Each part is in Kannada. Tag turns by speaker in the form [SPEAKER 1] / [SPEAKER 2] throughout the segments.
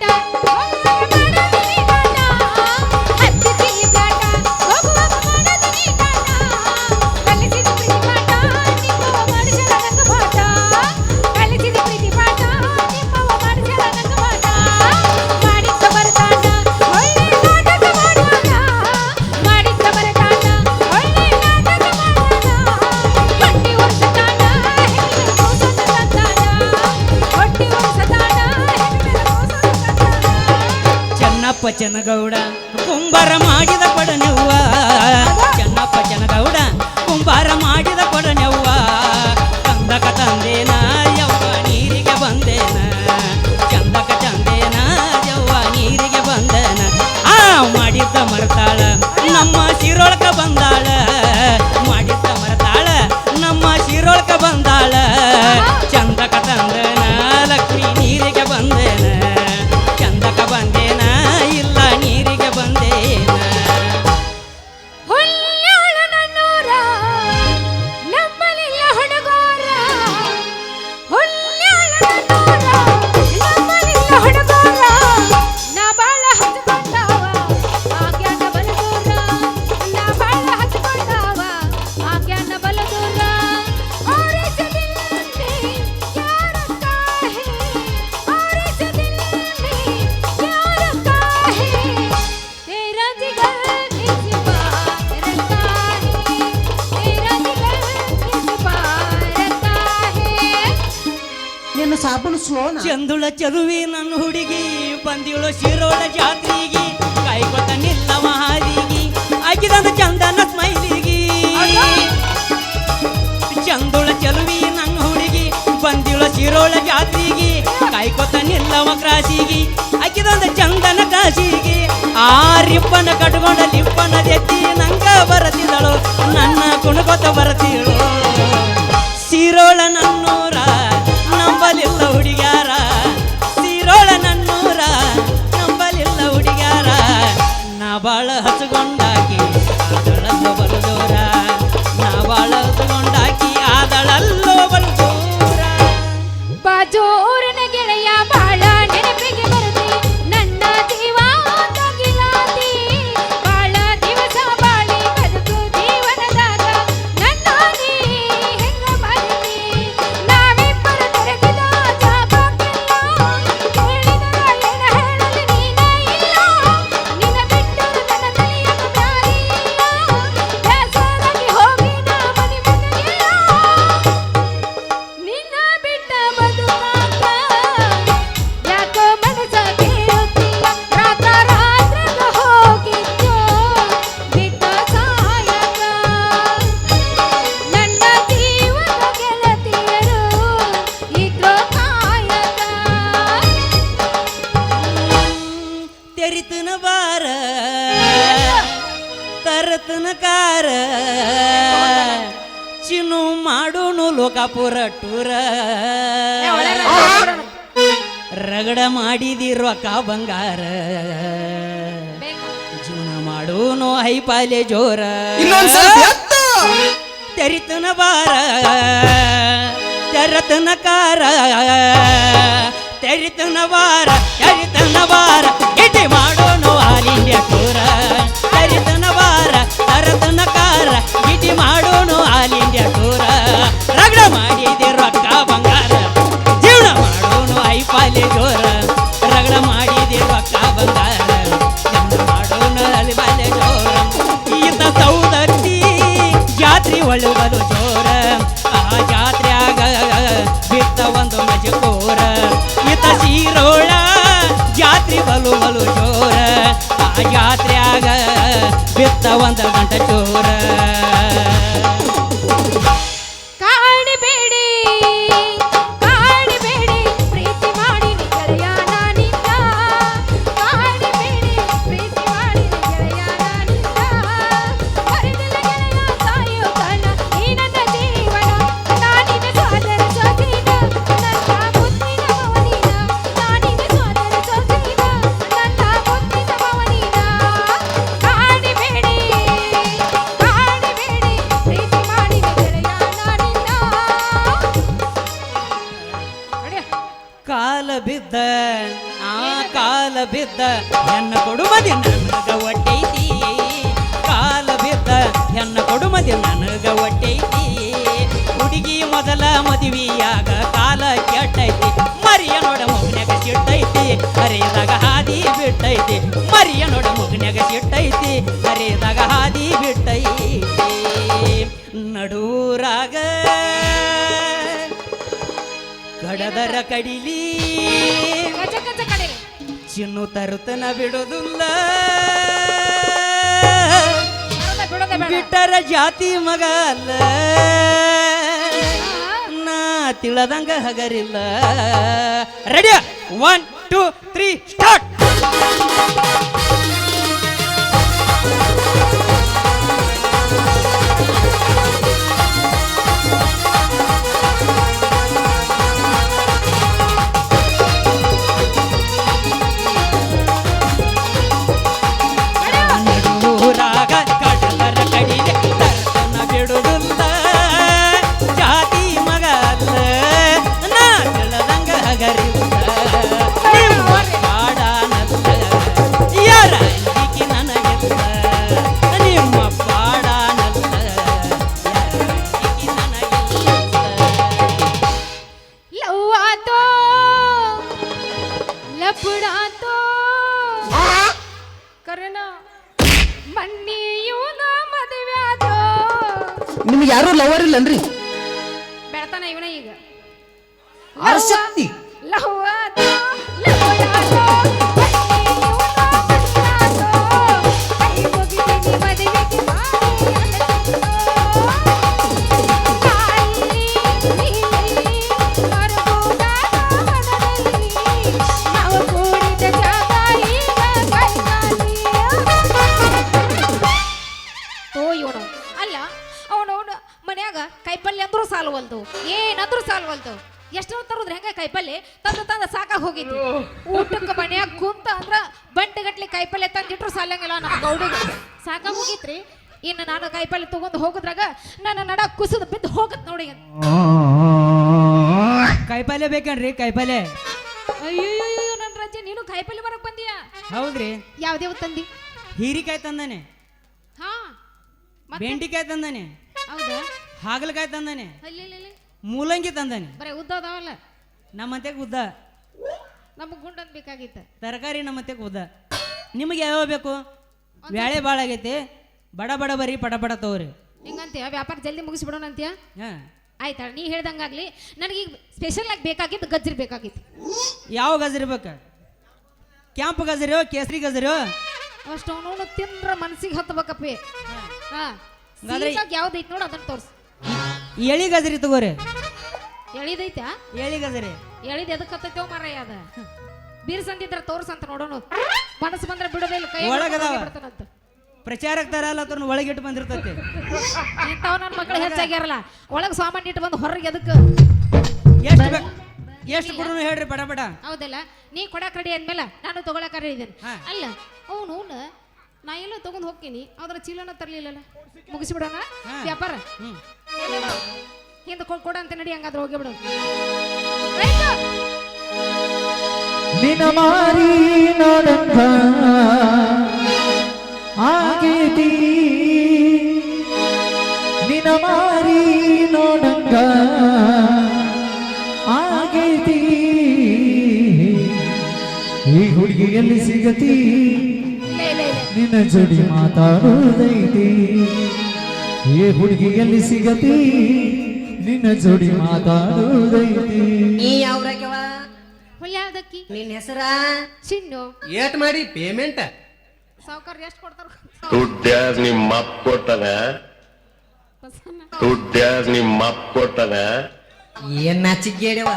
[SPEAKER 1] टा
[SPEAKER 2] ಅಯ್ಯಪ್ಪ ಚನಗೌಡ ಕುಂಬರ ಮಾಡಿದ
[SPEAKER 3] ಪಡನವ್ವ.
[SPEAKER 2] ಚಂದುಳ ಚಲುವಿ ನನ್ನ ಹುಡುಗಿ ಬಂದಿಳು ಶಿರೋಳ ಜಾತ್ರಿಗೆ ಕೈ ಕೊಟ್ಟ ನಿಲ್ಲ ಮಹಾರಿಗಿ ಚಂದನ ಸ್ಮೈಲಿಗಿ. ಚಂದುಳ ಚರುವಿ ನನ್ನ ಹುಡುಗಿ ಬಂದಿಳು ಶಿರೋಳ ಜಾತ್ರಿಗೆ ಕೈ ಕೊತ್ತ ನಿಲ್ಲವ ಕ್ರಾಸಿಗಿ ಆಕಿದಂದ ಚಂದನ ಕಾಸಿಗೆ. ಆರಿಪ್ಪನ ರಿಪ್ಪನ ಕಟ್ಕೊಂಡ ಲಿಪ್ಪನ ಎತ್ತಿ ನಂಗ ಬರತಿದಳು ನನ್ನ ಕುಣಕೊತ ಬರತಿಳು
[SPEAKER 1] ಶಿರೋಳ ನನ್ನ ಬಾಳ
[SPEAKER 2] ಹಚ್ಕೊಂಡ ರೇಣುಕಾಪುರ ಟೂರ. ರಗಡ ಮಾಡಿದಿರೊಕ್ಕ ಬಂಗಾರ. ಜೀವನ ಮಾಡೋನು ಹೈಪಾಲೆ ಜೋರ. ತೆರಿತನ ಬಾರ ತೆರತನ ಕಾರ. ತೆರಿತನ ಬಾರ ತೆರಿತನ ಬಾರ ಗಿಟಿ ಮಾಡೋನು వంద వంట చూ ಕಾಲ ಬಿದ್ದ ಆ
[SPEAKER 1] ಕಾಲ
[SPEAKER 2] ಬಿದ್ದ ಹೆಣ್ಣ ಕೊಡುಮದಿ ನನಗ ಒಟ್ಟೈತಿ. ಕಾಲ ಬಿದ್ದ ಹೆಣ್ಣ ಕೊಡುಮದಿ ನನಗ ಒಟ್ಟೈತಿ. ಹುಡುಗಿ ಮೊದಲ ಮದುವೆಯಾಗ ಕಾಲ ಕೆಟ್ಟೈತಿ. ಮರಿಯ ನೋಡ ಮಗನ್ಯಾಗ ಸಿಟ್ಟೈತಿ ಹರಿಯದಾಗ ಹಾದಿ ಬಿಟ್ಟೈತಿ. ಮರಿಯ ನೋಡ ಮಗನ್ಯಾಗ ಸಿಟ್ಟೈತಿ ಹರಿಯದಾಗ ಹಾದಿ ಬಿಟ್ಟೈತಿ. ನಡೂರಾಗ ಕಡದರ ಕಡಿಲಿ.
[SPEAKER 1] ಕಚ ಕಚ ಕಡೆ
[SPEAKER 2] ಚಿನ್ನು ತರುತನ ಬಿಡೋದಿಲ್ಲ
[SPEAKER 1] ಬಿಡೋದೆ ಬಿಡೋದೆ ಬೇಡ.
[SPEAKER 2] ಬಿಟ್ಟರ ಜಾತಿ ಮಗ ಅಲ್ಲ. ನಾ ತಿಳದಂಗ ಹಗರಿಲ್ಲ. Ready one
[SPEAKER 1] two three start ಕರಣ ಮನ್ನಿ ನಾ ಮದುವೆ ತೋ
[SPEAKER 3] ನಿಮ್ಗೆ ಯಾರು ಲವರ್ ಇಲ್ಲನ್ರಿ?
[SPEAKER 1] ಬೆಳತಾನ ಇವನ ಈಗ.
[SPEAKER 3] ಆಸಕ್ತಿ
[SPEAKER 1] ತಂದು ತಂದ ಸಾಕ ಹೋಗಿದ್ವಿ. ಊಟಕ್ಕೆ ಮನ್ಯಾಗ ಕುಂತ ಅಂದ್ರ ಬಂಟಗಟ್ಲೆ ಕಾಯಿಪಲ್ಲೆ ತಂದಿಟ್ರು ಸಾಲಂಗಿಲ್ಲ ನಮ್ಮ ಗೌಡಿಗೆ ಸಾಕ ಹೋಗಿತ್ರಿ. ಇನ್ನು ನಾನು ಕಾಯಿಪಲ್ಲೆ ತಗೊಂಡು ಹೋಗುದ್ರಾಗ ನನ್ನ ನಡ ಕುಸಿದು ಬಿದ್ದು ಹೋಗತ್ ನೋಡಿ
[SPEAKER 2] ಕಾಯಿಪಲ್ಲೆ ಬೇಕನ್ರಿ ಕಾಯಿಪಲ್ಲೆ?
[SPEAKER 1] ಅಯ್ಯೋ ನನ್ನ ರಜೆ ನೀನು ಕಾಯಿಪಲ್ಲೆ ಬರಕ್ ಬಂದಿಯಾ?
[SPEAKER 2] ಹೌದ್ರಿ.
[SPEAKER 1] ಯಾವ್ದ್ಯಾವ್ ತಂದಿ?
[SPEAKER 2] ಹೀರಿಕಾಯಿ ತಂದಾನೆ.
[SPEAKER 1] ಹಾ ಮತ್ತೆ?
[SPEAKER 2] ಬೆಂಡಿಕಾಯಿ ತಂದಾನೆ.
[SPEAKER 1] ಹೌದಾ?
[SPEAKER 2] ಹಾಗಲಕಾಯಿ ತಂದಾನೆ.
[SPEAKER 1] ಅಲ್ಲಿ ಅಲ್ಲಿ, ಅಲ್ಲಿ.
[SPEAKER 2] ಮೂಲಂಗಿ ತಂದಾನೆ
[SPEAKER 1] ಬರೀ ಉದ್ದ ಅದಾವಲ್ಲ
[SPEAKER 2] ನಮ್ಮಂತೆ ಉದ್ದ?
[SPEAKER 1] ನಮ್ಗೆ ಗುಂಡನ್ ಬೇಕಾಗಿತ್ತು.
[SPEAKER 2] ತರಕಾರಿ ನಮ್ಮಂತೆ ಉದ್ದ? ನಿಮಗೆ ಯಾವ ಬೇಕು? ವ್ಯಾಳೆ ಭಾಳ ಆಗೈತಿ. ಬಡ ಬಡ ಬರೀ ಪಡ ಪಡ ತಗೋರಿ.
[SPEAKER 1] ಹಿಂಗಂತೀಯ? ವ್ಯಾಪಾರ ಜಲ್ದಿ ಮುಗಿಸ್ಬಿಡೋಣ ಅಂತೀಯ?
[SPEAKER 2] ಹಾಂ.
[SPEAKER 1] ಆಯ್ತಾ? ನೀ ಹೇಳ್ದಂಗಾಗ್ಲಿ. ನನಗೆ ಸ್ಪೆಷಲ್ ಆಗಿ ಬೇಕಾಗಿದ್ದು ಗಜ್ರಿ ಬೇಕಾಗಿತ್ತು.
[SPEAKER 2] ಯಾವ ಗಜ್ರಿ ಬೇಕ? ಕೆಂಪು ಗಜರಿಯೋ ಕೇಸರಿ ಗಜರಿಯೋ
[SPEAKER 1] ಅಷ್ಟು ಅವನು ತಿಂದ್ರ ಮನ್ಸಿಗೆ ಹತ್ತಬೇಕಪ್ಪಿ ಹಾ.
[SPEAKER 2] ಯಾವ್ದು
[SPEAKER 1] ಯಾವ್ದೈತಿ ನೋಡು ಅದನ್ನ ತೋರ್ಸು.
[SPEAKER 2] ಎಳಿ ಗಜರಿ ತಗೋರಿ.
[SPEAKER 1] ಎಳಿದೈತಾ
[SPEAKER 2] ಎಳಿ ಗಜರಿ
[SPEAKER 1] ಎಳಿದ ಎದಕ್ಕೆ ಹತ್ತೈತೋ ಮಾರಾಯ ಅದ. ಬೀರ್ಸಂದಿದ್ರ ತೋರ್ಸಂತ ನೋಡೋಣ ಮನಸ್ಸು ಬಂದ್ರೆ ಬಿಡೋದಿಲ್ಲ ಕೈ
[SPEAKER 2] ಒಳಗದಾವ.
[SPEAKER 1] ಬಿಡ್ತಾನಂತ
[SPEAKER 2] ತರ ಅಲ್ಲ ಅದ್ರ ಒಳಗಿಟ್ಟು ಬಂದಿರ್ತೈತಿ.
[SPEAKER 1] ಇಂಥವ್ ನನ್ನ ಮಕ್ಕಳು ಹೆಚ್ಚಾಗ್ಯಾರಲ್ಲ ಒಳಗೆ ಸಾಮಾನ್ಯ ಇಟ್ಟು ಬಂದು ಹೊರಗೆ ಎದಕ್ಕೆ
[SPEAKER 2] ಎಷ್ಟು ಎಷ್ಟು ಕೊಡು ಹೇಳ್ರಿ ಬಡ ಬಡ.
[SPEAKER 1] ಹೌದಲ್ಲ ನೀ ಕೊಡಕ್ ರೆಡಿ ಅಂದ್ಮೇಲೆ ನಾನು ತಗೊಳಕ್ ರೆಡಿ ಇದ್ದೇನೆ
[SPEAKER 2] ಹಾ.
[SPEAKER 1] ಅಲ್ಲ ಅವನು ನಾ ಎಲ್ಲ ತಗೊಂಡ್ ಹೋಗ್ತೀನಿ ಅದ್ರ ಚೀಲನ ತರ್ಲಿಲ್ಲಲ್ಲ. ಮುಗಿಸ್ಬಿಡೋಣ. ವ್ಯಾಪಾರ? ಹಿಂದೆ ಕೊಡ್ ಕೊಡ ಅಂತ ನಡಿ ಹಂಗಾದ್ರೆ ಹೋಗಿ ಬಿಡು.
[SPEAKER 4] ನಿನ ಮಾರಿ ನೋಡಂಗ ಆಗೇತಿ ನಿನ ಮಾರಿ ನೋಡಂಗ ಆಗೇತಿ ಈ ಹುಡುಗಿಯಲ್ಲಿ ಸಿಗತಿ? ನಿನ್ನ ಜೋಡಿ ಮಾತಾಡೋದೈತಿ ಈ ಹುಡುಗಿಯಲ್ಲಿ ಸಿಗತಿ? ನಿನ್ನ ಜೋಡಿ ಮಾತಾಡುವುದೈತಿ.
[SPEAKER 5] ನೀ ಯಾವ್ರಾಗ್ಯವ
[SPEAKER 1] ಹುಲ್ಯಾದಕ್ಕಿ
[SPEAKER 5] ನಿನ್ನ ಹೆಸರ?
[SPEAKER 1] ಚಿನ್ನು.
[SPEAKER 5] ಏಟ್ ಮಾಡಿ ಪೇಮೆಂಟ್
[SPEAKER 1] ಸಾವುಕಾರ ಎಷ್ಟು ಕೊಡ್ತಾರ
[SPEAKER 6] ದುಡ್ಡ್ಯಾರ್ ನಿಮ್ಮ ಅಪ್ಪ ಕೊಟ್ಟನ ದುಡ್ಡ್ಯಾರ್ ನಿಮ್ಮ ಅಪ್ಪ ಕೊಟ್ಟನ
[SPEAKER 5] ಏನ್ ನಾಚಿಗೇಡ್ಯವ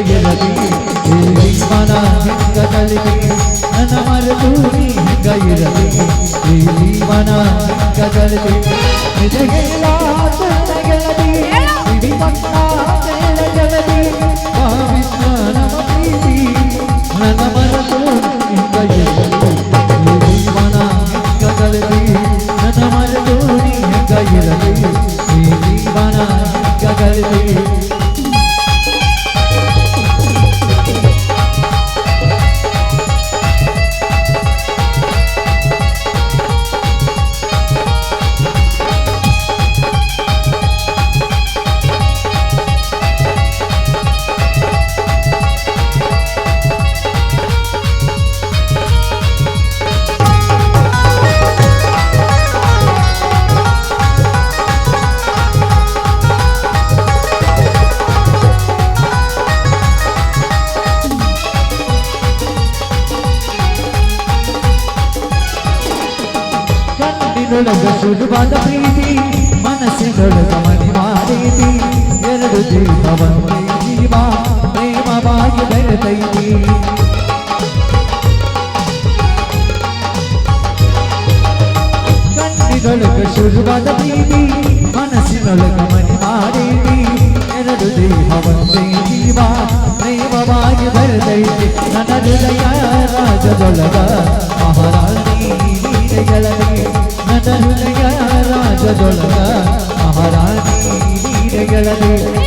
[SPEAKER 4] గయలది మన గదలికి నమరతూని గయలది మన గదలికి నిజగేలా ಕಣ್ಣಿನೊಳಗ ಸುಲಭದ ಪ್ರೀತಿ ಮನಸ್ಸಿನೊಳಗ ಮನೆ ಮಾಡೈತಿ ಎರಡು ಜೀವವನ್ನು ಜೀವ ಪ್ರೇಮವಾಗಿ ಬೆರೆತೈತಿ ಕಣ್ಣಿನೊಳಗ ಸುಲಭದ ಪ್ರೀತಿ ಮನಸ್ಸಿನೊಳಗ ಮನೆ ಮಾಡೈತಿ ಎರಡು ದೇಹವಂತೆ ಜೀವ ಪ್ರೇಮವಾಗಿ ಬೆರೆತೈತಿ ನನ್ನ ಹೃದಯ ರಾಜದೊಳಗ ಮನದೊಳಗ ಮಹಾರಾಣಿ
[SPEAKER 2] ನೀಡಗಳಲ್ಲಿ